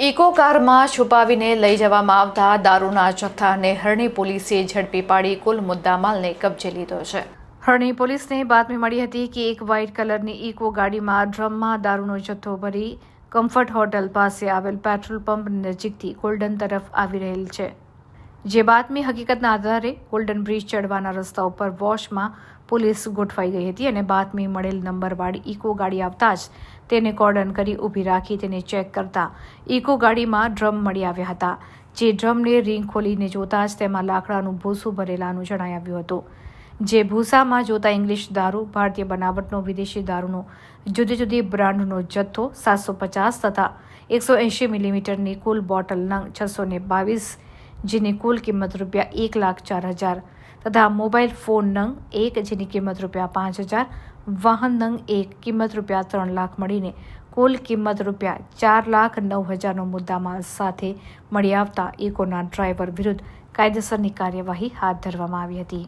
Eco કારમાં છુપાવીને લઈ જવામાં આવતા દારૂના જથ્થાને હરણી પોલીસે ઝડપી પાડી કુલ મુદ્દામાલને કબજે લીધો છે. હરણી પોલીસને બાતમી મળી હતી કે એક વ્હાઇટ કલરની ઇકો ગાડીમાં ડ્રમમાં દારૂનો જથ્થો ભરી કમ્ફર્ટ હોટલ પાસે આવેલ પેટ્રોલ પંપ નજીકથી ગોલ્ડન તરફ આવી રહેલ છે. જે બાતમી હકીકતના આધારે ગોલ્ડન બ્રિજ ચડવાના રસ્તા ઉપર વોશમાં પોલીસ ગોઠવાઈ ગઈ હતી અને બાતમી મળેલ નંબરવાળી ઇકો ગાડી આવતા જ તેને કોર્ડન કરી ઊભી રાખી તેને ચેક કરતા ઇકો ગાડીમાં ડ્રમ મળી આવ્યા હતા. જે ડ્રમને રિંગ ખોલીને જોતા જ તેમાં લાકડાનું ભૂસું ભરેલાનું જણાઈ આવ્યું હતું. જે ભૂસામાં જોતા ઇંગ્લિશ દારૂ, ભારતીય બનાવટનો, વિદેશી દારૂનો, જુદી જુદી બ્રાન્ડનો જથ્થો સાતસો પચાસ તથા એકસો એંશી મિલીમીટરની કુલ બોટલ નંગ છસો ને બાવીસ જેની કુલ કિંમત રૂપિયા એક લાખ ચાર હજાર તથા મોબાઈલ ફોન નંગ એક જેની કિંમત રૂપિયા પાંચ હજાર, વાહન નંગ એક કિંમત રૂપિયા ત્રણ લાખ મળીને કુલ કિંમત રૂપિયા ચાર લાખ નવ હજારનો મુદ્દામાલ સાથે મળી આવતા ઇકોના ડ્રાઈવર વિરુદ્ધ કાયદેસરની કાર્યવાહી હાથ ધરવામાં આવી હતી.